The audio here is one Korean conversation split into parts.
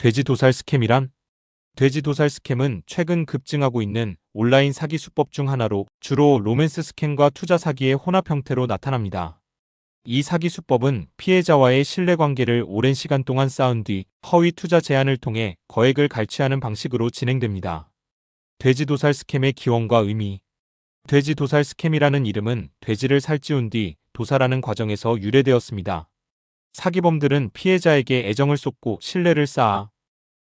돼지 도살 스캠이란? 돼지 도살 스캠은 최근 급증하고 있는 온라인 사기 수법 중 하나로 주로 로맨스 스캠과 투자 사기의 혼합 형태로 나타납니다. 이 사기 수법은 피해자와의 신뢰관계를 오랜 시간 동안 쌓은 뒤 허위 투자 제안을 통해 거액을 갈취하는 방식으로 진행됩니다. 돼지 도살 스캠의 기원과 의미 돼지 도살 스캠이라는 이름은 돼지를 살찌운 뒤 도살하는 과정에서 유래되었습니다. 사기범들은 피해자에게 애정을 쏟고 신뢰를 쌓아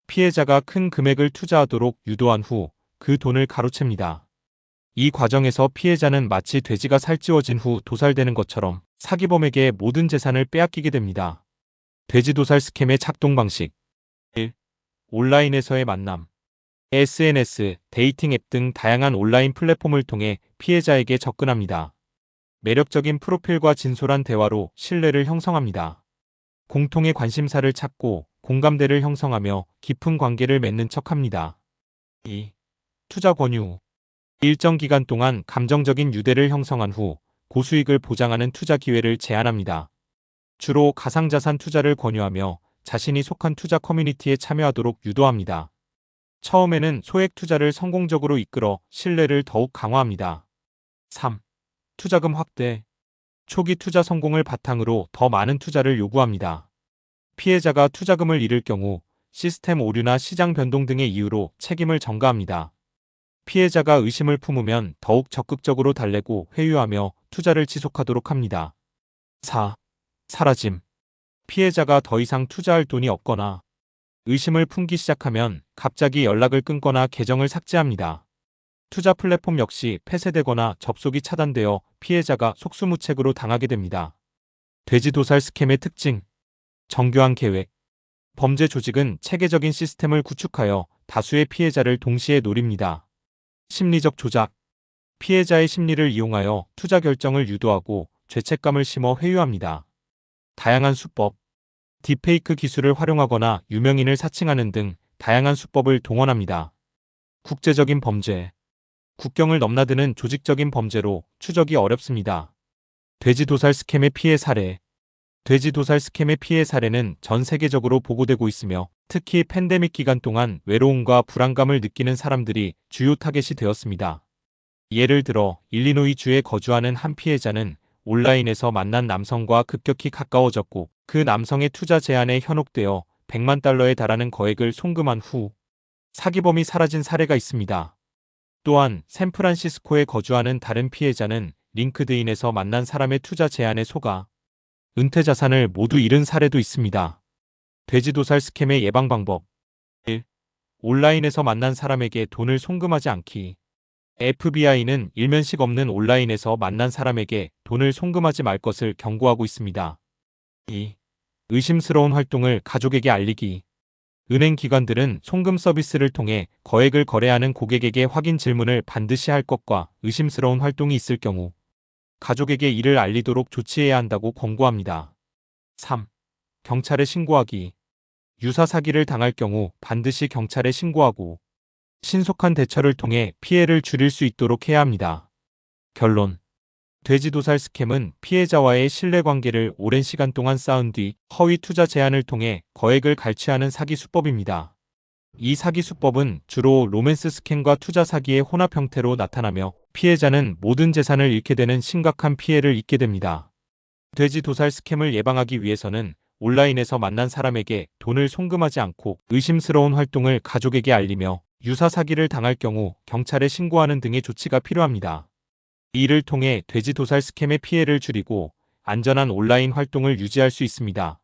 피해자가 큰 금액을 투자하도록 유도한 후 그 돈을 가로챕니다. 이 과정에서 피해자는 마치 돼지가 살찌워진 후 도살되는 것처럼 사기범에게 모든 재산을 빼앗기게 됩니다. 돼지 도살 스캠의 작동 방식 1. 온라인에서의 만남 SNS, 데이팅 앱 등 다양한 온라인 플랫폼을 통해 피해자에게 접근합니다. 매력적인 프로필과 진솔한 대화로 신뢰를 형성합니다. 공통의 관심사를 찾고 공감대를 형성하며 깊은 관계를 맺는 척합니다. 2. 투자 권유 일정 기간 동안 감정적인 유대를 형성한 후 고수익을 보장하는 투자 기회를 제안합니다. 주로 가상자산 투자를 권유하며 자신이 속한 투자 커뮤니티에 참여하도록 유도합니다. 처음에는 소액 투자를 성공적으로 이끌어 신뢰를 더욱 강화합니다. 3. 투자금 확대 초기 투자 성공을 바탕으로 더 많은 투자를 요구합니다. 피해자가 투자금을 잃을 경우 시스템 오류나 시장 변동 등의 이유로 책임을 전가합니다. 피해자가 의심을 품으면 더욱 적극적으로 달래고 회유하며 투자를 지속하도록 합니다. 4. 사라짐. 피해자가 더 이상 투자할 돈이 없거나 의심을 품기 시작하면 갑자기 연락을 끊거나 계정을 삭제합니다. 투자 플랫폼 역시 폐쇄되거나 접속이 차단되어 피해자가 속수무책으로 당하게 됩니다. 돼지 도살 스캠의 특징. 정교한 계획. 범죄 조직은 체계적인 시스템을 구축하여 다수의 피해자를 동시에 노립니다. 심리적 조작. 피해자의 심리를 이용하여 투자 결정을 유도하고 죄책감을 심어 회유합니다. 다양한 수법. 딥페이크 기술을 활용하거나 유명인을 사칭하는 등 다양한 수법을 동원합니다. 국제적인 범죄. 국경을 넘나드는 조직적인 범죄로 추적이 어렵습니다. 돼지 도살 스캠의 피해 사례. 돼지 도살 스캠의 피해 사례는 전 세계적으로 보고되고 있으며 특히 팬데믹 기간 동안 외로움과 불안감을 느끼는 사람들이 주요 타겟이 되었습니다. 예를 들어 일리노이 주에 거주하는 한 피해자는 온라인에서 만난 남성과 급격히 가까워졌고 그 남성의 투자 제안에 현혹되어 100만 달러에 달하는 거액을 송금한 후 사기범이 사라진 사례가 있습니다. 또한 샌프란시스코에 거주하는 다른 피해자는 링크드인에서 만난 사람의 투자 제안에 속아 은퇴 자산을 모두 잃은 사례도 있습니다. 돼지도살 스캠의 예방 방법 1. 온라인에서 만난 사람에게 돈을 송금하지 않기 FBI는 일면식 없는 온라인에서 만난 사람에게 돈을 송금하지 말 것을 경고하고 있습니다. 2. 의심스러운 활동을 가족에게 알리기 은행 기관들은 송금 서비스를 통해 거액을 거래하는 고객에게 확인 질문을 반드시 할 것과 의심스러운 활동이 있을 경우 가족에게 이를 알리도록 조치해야 한다고 권고합니다. 3. 경찰에 신고하기 유사 사기를 당할 경우 반드시 경찰에 신고하고 신속한 대처를 통해 피해를 줄일 수 있도록 해야 합니다. 결론 돼지도살 스캠은 피해자와의 신뢰관계를 오랜 시간 동안 쌓은 뒤 허위 투자 제안을 통해 거액을 갈취하는 사기 수법입니다. 이 사기 수법은 주로 로맨스 스캠과 투자 사기의 혼합 형태로 나타나며 피해자는 모든 재산을 잃게 되는 심각한 피해를 입게 됩니다. 돼지 도살 스캠을 예방하기 위해서는 온라인에서 만난 사람에게 돈을 송금하지 않고 의심스러운 활동을 가족에게 알리며 유사 사기를 당할 경우 경찰에 신고하는 등의 조치가 필요합니다. 이를 통해 돼지 도살 스캠의 피해를 줄이고 안전한 온라인 활동을 유지할 수 있습니다.